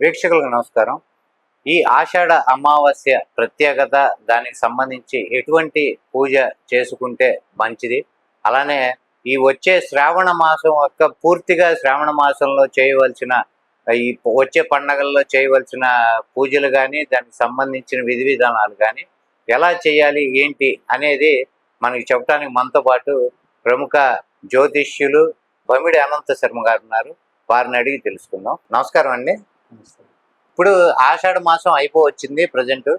వీక్షకులకు నమస్కారం. ఈ ఆషాఢ అమావాస్య ప్రత్యేకత దానికి సంబంధించి ఎటువంటి పూజ చేసుకుంటే మంచిది? అలానే ఈ వచ్చే శ్రావణ మాసం యొక్క పూర్తిగా శ్రావణ మాసంలో చేయవలసిన ఈ వచ్చే పండగల్లో చేయవలసిన పూజలు కానీ దానికి సంబంధించిన విధి విధానాలు కానీ ఎలా చేయాలి ఏంటి అనేది మనకి చెప్పడానికి మనతో పాటు ప్రముఖ జ్యోతిష్యులు బమిడి అనంత శర్మ గారు ఉన్నారు. వారిని అడిగి తెలుసుకుందాం. నమస్కారం అండి. ఇప్పుడు ఆషాఢ మాసం అయిపోవచ్చింది ప్రజెంట్.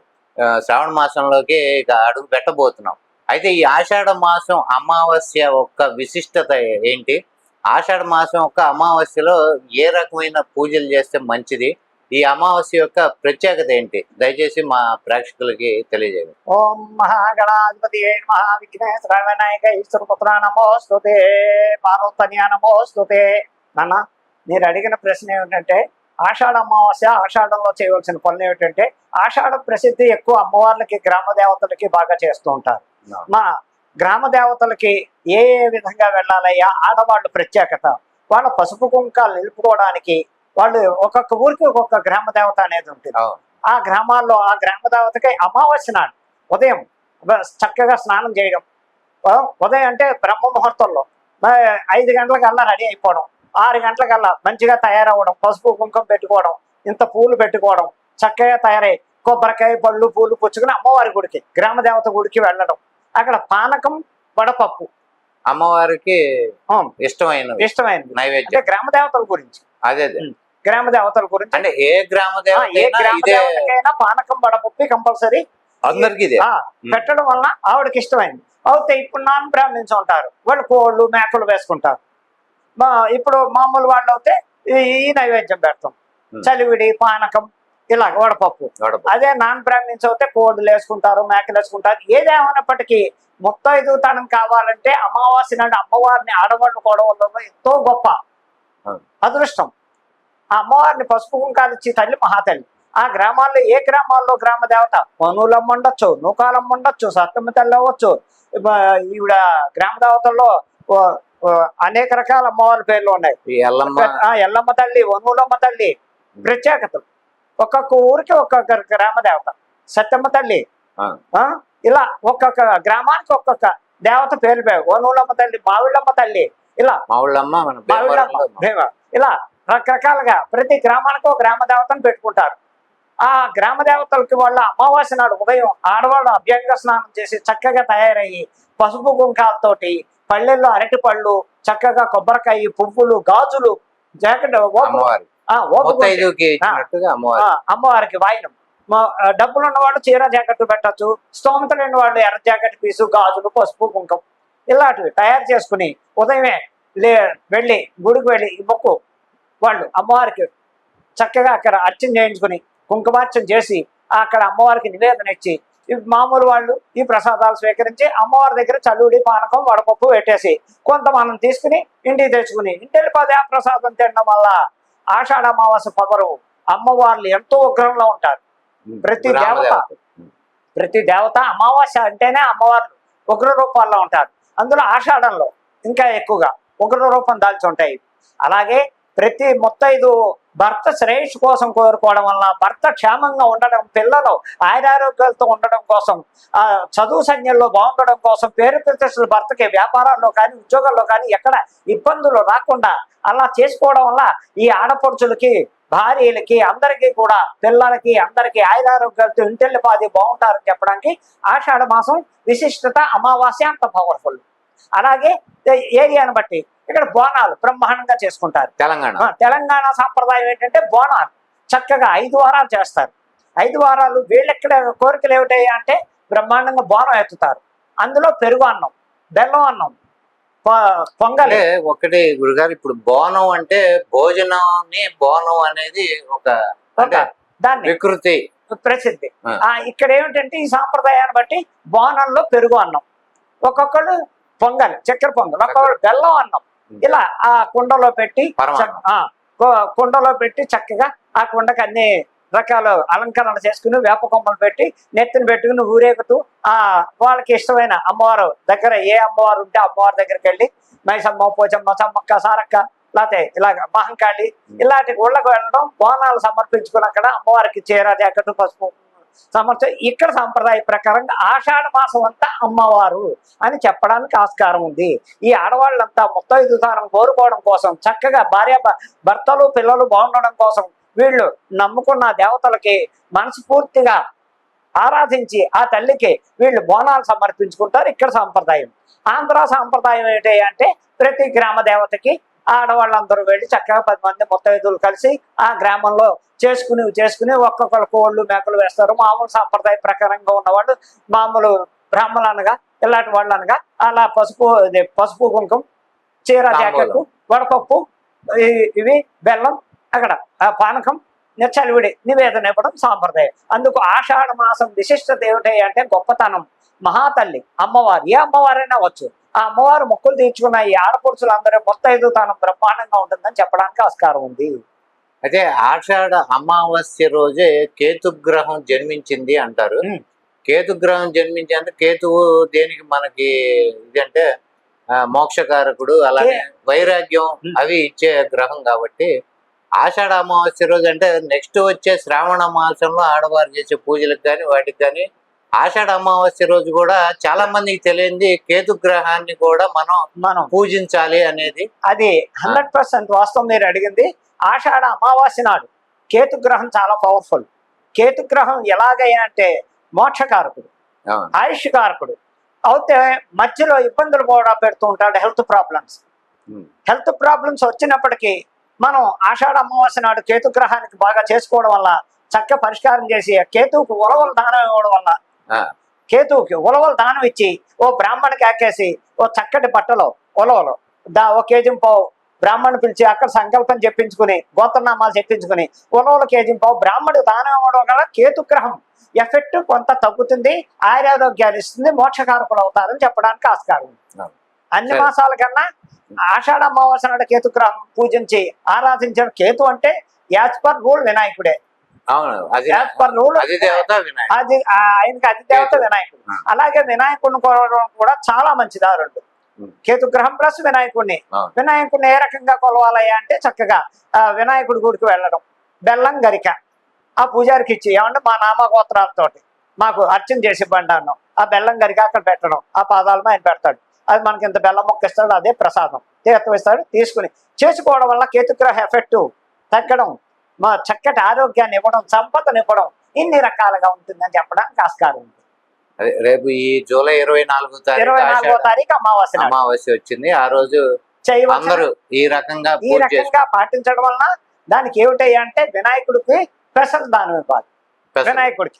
శ్రావణ మాసంలోకి ఇక అడుగు పెట్టబోతున్నాం. అయితే ఈ ఆషాఢ మాసం అమావాస్య యొక్క విశిష్టత ఏంటి? ఆషాఢ మాసం యొక్క అమావాస్యలో ఏ రకమైన పూజలు చేస్తే మంచిది? ఈ అమావాస్య యొక్క ప్రత్యేకత ఏంటి? దయచేసి మా ప్రేక్షకులకి తెలియజేయండి. ఓం మహాగణాధిపతి మహావిఘ్నేశ్వర వినాయక ఈశ్వరపుత్ర నమోస్తుతే. పార్వతన్య నమోస్తుతే. నాన్న మీరు అడిగిన ప్రశ్న ఏమిటంటే ఆషాఢ అమావాస్య ఆషాఢంలో చేయవలసిన పనులు ఏమిటంటే ఆషాఢ ప్రసిద్ధి ఎక్కువ అమ్మవార్లకి గ్రామ దేవతలకి బాగా చేస్తూ ఉంటారు. మన గ్రామ దేవతలకి ఏ ఏ విధంగా వెళ్ళాలయ్యా ఆడవాళ్ళు ప్రత్యేకత వాళ్ళ పసుపు కుంకాలు నిలుపుకోవడానికి వాళ్ళు ఒక్కొక్క ఊరికి ఒక్కొక్క గ్రామ దేవత అనేది ఉంటుంది. ఆ గ్రామాల్లో ఆ గ్రామ దేవతకి అమావాస్య నాడు ఉదయం చక్కగా స్నానం చేయడం. ఉదయం అంటే బ్రహ్మ ముహూర్తంలో ఐదు గంటలకల్లా రెడీ అయిపోవడం. ఆరు గంటలకల్లా మంచిగా తయారవ్వడం పసుపు కుంకుమ పెట్టుకోవడం ఇంత పూలు పెట్టుకోవడం చక్కగా తయారై కొబ్బరికాయ పళ్ళు పూలు పుచ్చుకుని అమ్మవారి గుడికి గ్రామ దేవత గుడికి వెళ్ళడం. అక్కడ పానకం వడపప్పు. అమ్మవారికి ఆ, ఇష్టమైనవి. ఇష్టమైనది నైవేద్యం. గ్రామ దేవతల గురించి. అదే గ్రామ దేవతల గురించి. అంటే ఏ గ్రామ దేవతకైనా పానకం వడపప్పు కంపల్సరీ. అందరికి పెట్టడం వలన ఆవిడకి ఇష్టమైంది. అయితే ఇప్పుడు నాన్ బ్రాహ్మిన్స్ ఉంటారు. వాళ్ళు కోళ్ళు మేకలు వేసుకుంటారు. మా ఇప్పుడు మామూలు వాళ్ళు అయితే ఈ- నైవేద్యం పెడతాం. చలివిడి పానకం ఇలా వడపప్పు. అదే నాన్ బ్రాహ్మిన్స్ అయితే కోళ్ళు వేసుకుంటారు మేకలు వేసుకుంటారు. ఏదేమైనప్పటికీ ముత్తైదు తనం కావాలంటే అమావాస్య నాడు అమ్మవారిని ఆడవాళ్ళు కోడవల్లో ఎంతో గొప్ప. అదృష్టం. ఆ అమ్మవారిని పసుపు కుంకాలు ఇచ్చి తల్లి మహాతల్లి. ఆ గ్రామాల్లో ఏ గ్రామాల్లో గ్రామ దేవత? పనులమ్మ ఉండొచ్చు నూకాలమ్మ ఉండొచ్చు సత్తమ్మ తల్లి అవ్వచ్చు. ఈవిడ గ్రామ దేవతల్లో అనేక రకాల అమ్మవారి పేర్లు ఉన్నాయి. ఎల్లమ్మ. ఆ ఎల్లమ్మ తల్లి వనూలమ్మ తల్లి ప్రత్యేకతలు. ఒక్కొక్క ఊరికి ఒక్కొక్క గ్రామ దేవత. సత్యమ్మ తల్లి ఇలా ఒక్కొక్క గ్రామానికి ఒక్కొక్క దేవత పేరు పేరు వనూలమ్మ తల్లి మావిళ్ళమ్మ తల్లి ఇలా. మావుళ్ళమ్మ ఇలా రకరకాలుగా ప్రతి గ్రామానికి ఒక గ్రామ దేవతను పెట్టుకుంటారు. ఆ గ్రామ దేవతలకి వాళ్ళ అమావాస్య నాడు ఉదయం ఆడవాళ్ళు అభ్యంగ స్నానం చేసి చక్కగా తయారయ్యి పసుపు కుంకాలతోటి పళ్ళెల్లో అరటి పళ్ళు చక్కగా కొబ్బరికాయ పువ్వులు గాజులు జాకెట్ అమ్మవారికి వాయినం. డబ్బులు ఉన్నవాడు చీర జాకెట్ పెట్టచ్చు స్తోమత లేని వాళ్ళు ఎర్ర జాకెట్ పీసు గాజులు పసుపు కుంకం ఇలాంటివి తయారు చేసుకుని ఉదయమే లే వెళ్ళి గుడికి వెళ్ళి మొక్కు వాళ్ళు అమ్మవారికి చక్కగా అక్కడ అర్చన చేయించుకుని కుంకుమార్చన చేసి అక్కడ అమ్మవారికి నివేదన ఇచ్చి మామూలు వాళ్ళు ఈ ప్రసాదాలు స్వీకరించి అమ్మవారి దగ్గర చల్లుడి పానకం వడపప్పు పెట్టేసి కొంత మనం తీసుకుని ఇంటికి తెచ్చుకుని ఇంటికి పదే ప్రసాదం తినడం వల్ల ఆషాఢ అమావాస్య పవరు అమ్మవార్లు ఎంతో ఉగ్రంలో ఉంటారు. ప్రతి దేవత ప్రతి దేవత అమావాస్య అంటేనే అమ్మవార్లు ఉగ్ర రూపాల్లో ఉంటారు. అందులో ఆషాఢంలో ఇంకా ఎక్కువగా ఉగ్ర రూపం దాల్చి ఉంటాయి. అలాగే ప్రతి ముత్తైదు భర్త శ్రేయస్సు కోసం కోరుకోవడం వల్ల భర్త క్షేమంగా ఉండడం పిల్లలు ఆయురారోగ్యాలతో ఉండడం కోసం ఆ చదువు సంఖ్యల్లో బాగుండడం కోసం పేరు ప్రతిష్టలు భర్తకి వ్యాపారాల్లో కానీ ఉద్యోగాల్లో కానీ ఎక్కడ ఇబ్బందులు రాకుండా అలా చేసుకోవడం వల్ల ఈ ఆడపడుచులకి భార్యలకి అందరికీ కూడా పిల్లలకి అందరికీ ఆయురారోగ్యాలతో ఇంటెల్లిపాది బాగుంటారని చెప్పడానికి ఆషాఢ మాసం విశిష్టత అమావాస్య అంత పవర్ఫుల్ అలాగే ఏరియాను బట్టి ఇక్కడ బోనాలు బ్రహ్మాండంగా చేసుకుంటారు. తెలంగాణ. తెలంగాణ సాంప్రదాయం ఏంటంటే బోనాలు. చక్కగా ఐదు వారాలు చేస్తారు. ఐదు వారాలు వీళ్ళెక్కడ కోరికలు ఏమిటాయి అంటే బ్రహ్మాండంగా బోనం ఎత్తుతారు. అందులో పెరుగు అన్నం బెల్లం అన్నం పొంగలి. ఒకటి గురుగారు ఇప్పుడు బోనం అంటే భోజనాన్ని బోనం అనేది ఒక దాన్ని. వికృతి. ప్రసిద్ధి. ఇక్కడ ఏమిటంటే ఈ సాంప్రదాయాన్ని బట్టి బోనంలో పెరుగు అన్నం. ఒక్కొక్కళ్ళు పొంగలి చక్కెర పొంగల్ ఒక్కొక్కళ్ళు బెల్లం అన్నం. ఇలా ఆ కుండలో పెట్టి కుండలో పెట్టి చక్కగా ఆ కుండకి అన్ని రకాల అలంకరణ చేసుకుని వేప కొమ్మలు పెట్టి నెత్తిని పెట్టుకుని ఊరేగుతూ ఆ వాళ్ళకి ఇష్టమైన అమ్మవారు దగ్గర ఏ అమ్మవారు ఉంటే అమ్మవారి దగ్గరికి వెళ్ళి మైసమ్మ పోచమ్మ సమ్మక్క సారక్క లేకపోతే ఇలాగ మహంకాళి ఇలాంటి గుళ్ళకు వెళ్ళడం బోనాలు సమర్పించుకుని అక్కడ అమ్మవారికి చీర జాకెట్ పసుపు సమర్చ ఇక్కడ సాంప్రదాయ ప్రకారంగా ఆషాఢ మాసం అంతా అమ్మవారు అని చెప్పడానికి ఆస్కారం ఉంది. ఈ ఆడవాళ్ళంతా ముత్తైదుతానం కోరుకోవడం కోసం చక్కగా భార్య భర్తలు పిల్లలు బాగుండడం కోసం వీళ్ళు నమ్ముకున్న దేవతలకి మనస్ఫూర్తిగా ఆరాధించి ఆ తల్లికి వీళ్ళు బోనాలు సమర్పించుకుంటారు ఇక్కడ సాంప్రదాయం. ఆంధ్ర సాంప్రదాయం ఏంటి అంటే ప్రతి గ్రామ దేవతకి ఆడవాళ్ళందరూ వెళ్ళి చక్కగా పది మంది ముత్తైదులు కలిసి ఆ గ్రామంలో చేసుకుని చేసుకుని ఒక్కొక్కరు కోళ్ళు మేకలు వేస్తారు. మామూలు సాంప్రదాయ ప్రకారంగా ఉన్నవాళ్ళు మామూలు బ్రాహ్మణులు అనగా ఇలాంటి వాళ్ళు అనగా అలా పసుపు పసుపు కుంకుమ చీర జాకెట్. వడపప్పు ఇవి బెల్లం అక్కడ ఆ పానకం నిచ్చలివిడి నివేదన ఇవ్వడం సాంప్రదాయం. అందుకు ఆషాఢ మాసం విశిష్టత ఏమిటి అంటే గొప్పతనం. మహాతల్లి అమ్మవారు. ఏ అమ్మవారైనా వచ్చు ఆ అమ్మవారు మొక్కులు తీర్చుకున్న ఈ ఆడపడుచులందరూ మొత్తైదు తాను బ్రహ్మాండంగా ఉంటుందని చెప్పడానికి ఆస్కారం ఉంది. అయితే ఆషాఢ అమావాస్య రోజే కేతుగ్రహం జన్మించింది అంటారు. కేతుగ్రహం జన్మించేంత కేతువు దేనికి మనకి ఇదంటే మోక్షకారకుడు అలానే వైరాగ్యం. అవి ఇచ్చే గ్రహం కాబట్టి ఆషాఢ అమావాస్య రోజు అంటే నెక్స్ట్ వచ్చే శ్రావణ మాసంలో ఆడవారు చేసే పూజలకు కానీ వాటికి కానీ ఆషాఢ అమావాస్య రోజు కూడా చాలా మందికి తెలియంది కేతుగ్రహాన్ని కూడా మనం మనం పూజించాలి అనేది అది హండ్రెడ్ పర్సెంట్ వాస్తవం మీరు అడిగింది ఆషాఢ అమావాస్య నాడు కేతుగ్రహం చాలా పవర్ఫుల్ కేతుగ్రహం ఎలాగయ్యా అంటే మోక్షకారకుడు. ఆయుష్ కారకుడు అయితే మధ్యలో ఇబ్బందులు కూడా పెడుతూ ఉంటాడు హెల్త్ ప్రాబ్లమ్స్. హెల్త్ ప్రాబ్లమ్స్ వచ్చినప్పటికీ మనం ఆషాఢ అమావాస్య నాడు కేతుగ్రహానికి బాగా చేసుకోవడం వల్ల చక్క పరిష్కారం చేసి కేతువుకు ఉలవలు దానం ఇవ్వడం వల్ల కేతువుకి ఉలవలు దానం ఇచ్చి ఓ బ్రాహ్మణికి ఆకేసి ఓ చక్కటి బట్టలో ఉలవలు దా ఓ కేజీ పావు బ్రాహ్మణ్ పిలిచి అక్కడ సంకల్పం చెప్పించుకుని గోత్రనామాలు చెప్పించుకుని ఉలవలు కేజీ పావు బ్రాహ్మణుడు దానం ఇవ్వడం వల్ల కేతుగ్రహం ఎఫెక్ట్ కొంత తగ్గుతుంది ఆయురారోగ్యాలు ఇస్తుంది మోక్షకారకులు అవుతారని చెప్పడానికి ఆస్కారం. అన్ని. మాసాల కన్నా ఆషాఢ అమావాస్య నాడు కేతుగ్రహం పూజించి ఆరాధించిన కేతు అంటే యాజ్ పర్ రూల్ వినాయకుడే యాజ్ పర్ రూల్ అది ఆయనకి అది దేవత కేతు. వినాయకుడు. అలాగే వినాయకుడిని కూడా చాలా మంచిది ఆ రెండు ఉం. కేతుగ్రహం ప్లస్ వినాయకుడిని. వినాయకుడిని ఏ రకంగా కొలవాలయ్యా అంటే చక్కగా ఆ వినాయకుడి గుడికి వెళ్ళడం. బెల్లం గరిక. ఆ పూజారికి ఇచ్చి ఏమంటే మా నామగోత్రాలతోటి మాకు అర్చన చేసి ఇవ్వండి అన్నాం ఆ బెల్లం గరిక అక్కడ పెట్టడం. ఆ పాదాలతో ఆయన పెడతాడు. అది మనకి ఇంత బెల్లం మొక్క ఇస్తాడు అదే ప్రసాదం. తీర్థం ఇస్తాడు తీసుకుని చేసుకోవడం వల్ల కేతుగ్రహ ఎఫెక్ట్ తగ్గడం మా చక్కటి ఆరోగ్యాన్ని ఇవ్వడం సంపదను ఇవ్వడం ఇన్ని రకాలుగా ఉంటుందని చెప్పడానికి ఆస్కారం ఉంది. రేపు ఈ జూలై ఇరవై నాలుగో తారీఖు అమావాస్య వచ్చింది. ఆ రోజు అందరూ ఈ రకంగా ఈ రకంగా పాటించడం వలన దానికి ఏమిటయ్యా అంటే వినాయకుడికి స్పెషల్ దానం ఇవ్వాలి. వినాయకుడికి.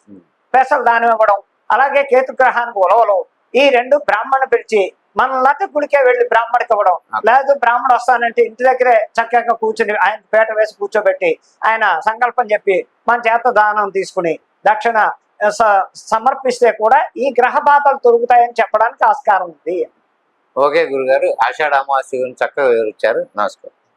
స్పెషల్ దానం ఇవ్వడం అలాగే కేతుగ్రహానికి ఉలవలు ఈ రెండు బ్రాహ్మణ పిలిచి మనం లత గుడికే వెళ్ళి బ్రాహ్మణికి ఇవ్వడం. లేదు బ్రాహ్మణ వస్తానంటే ఇంటి దగ్గరే చక్కగా కూర్చుని ఆయన పేట వేసి కూర్చోబెట్టి ఆయన సంకల్పం చెప్పి మన చేత దానం తీసుకుని దక్షిణ సమర్పిస్తే కూడా ఈ గ్రహ బాధలు తొలుగుతాయని చెప్పడానికి ఆస్కారం ఉంది. ఓకే గురుగారు ఆషాఢ అమావాస్య గురించి చక్కగా వివరించారు. నమస్కారం.